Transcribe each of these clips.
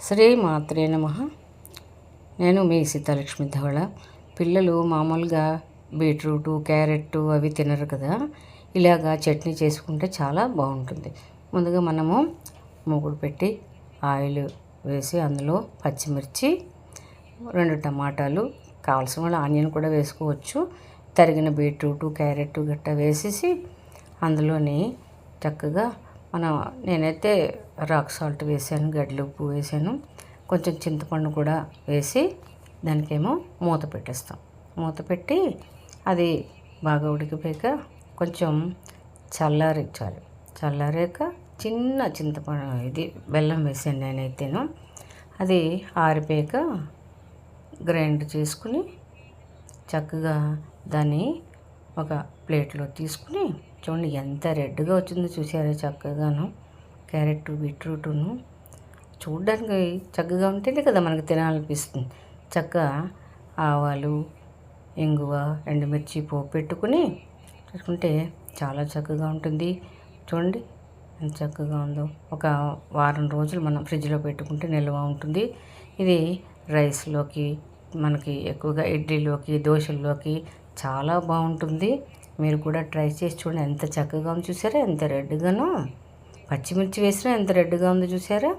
శ్రీ మాత్రే నమ. నేను మీ సీతాలక్ష్మి ధవళ. పిల్లలు మామూలుగా బీట్రూటు క్యారెట్ అవి తినరు కదా. ఇలాగా చట్నీ చేసుకుంటే చాలా బాగుంటుంది. ముందుగా మనము మూగుడు పెట్టి ఆయిల్ వేసి అందులో పచ్చిమిర్చి రెండు టమాటాలు కావాల్సిన వాళ్ళు ఆనియన్ కూడా వేసుకోవచ్చు. తరిగిన బీట్రూటు క్యారెట్ గట్ట వేసేసి అందులోని చక్కగా మనం నేనైతే రాక్ సాల్ట్ వేసాను గడ్డలు ఉప్పు వేసాను. కొంచెం చింతపండు కూడా వేసి దానికేమో మూత పెట్టేస్తాం. మూత పెట్టి అది బాగా ఉడికిపోయాక కొంచెం చల్లారించాలి. చల్లారాక చిన్న చింతపండు ఇది బెల్లం వేసాను నేనైతేను. అది ఆరిపోయాక గ్రైండ్ చేసుకుని చక్కగా దాన్ని ఒక ప్లేట్లో తీసుకుని చూడండి ఎంత రెడ్గా వచ్చిందో చూసారా చక్కగాను. క్యారెట్ బీట్రూటును చూడడానికి చక్కగా ఉంటేనే కదా మనకు తినాలనిపిస్తుంది. చక్కగా ఆవాలు ఇంగువ ఎండుమిర్చి పోపు పెట్టుకుని పెట్టుకుంటే చాలా చక్కగా ఉంటుంది. చూడండి ఎంత చక్కగా ఉందో. ఒక వారం రోజులు మనం ఫ్రిడ్జ్లో పెట్టుకుంటే నిల్వ ఉంటుంది. ఇది రైస్లోకి మనకి ఎక్కువగా ఇడ్లీలోకి దోశల్లోకి చాలా బాగుంటుంది. మీరు కూడా ట్రై చేసి చూడండి ఎంత చక్కగా ఉంది. చూసారా? ఎంత రెడ్గానో. పచ్చిమిర్చి వేసినా ఎంత రెడ్గా ఉందో చూసారా?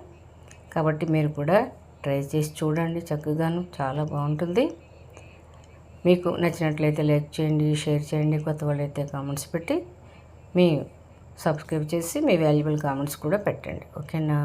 కాబట్టి మీరు కూడా ట్రై చేసి చూడండి చక్కగాను చాలా బాగుంటుంది. మీకు నచ్చినట్లయితే లైక్ చేయండి షేర్ చేయండి కొత్త వాళ్ళైతే కామెంట్స్ పెట్టి మీ సబ్స్క్రైబ్ చేసి మీ వాల్యుబుల్ కామెంట్స్ కూడా పెట్టండి. ఓకేనా?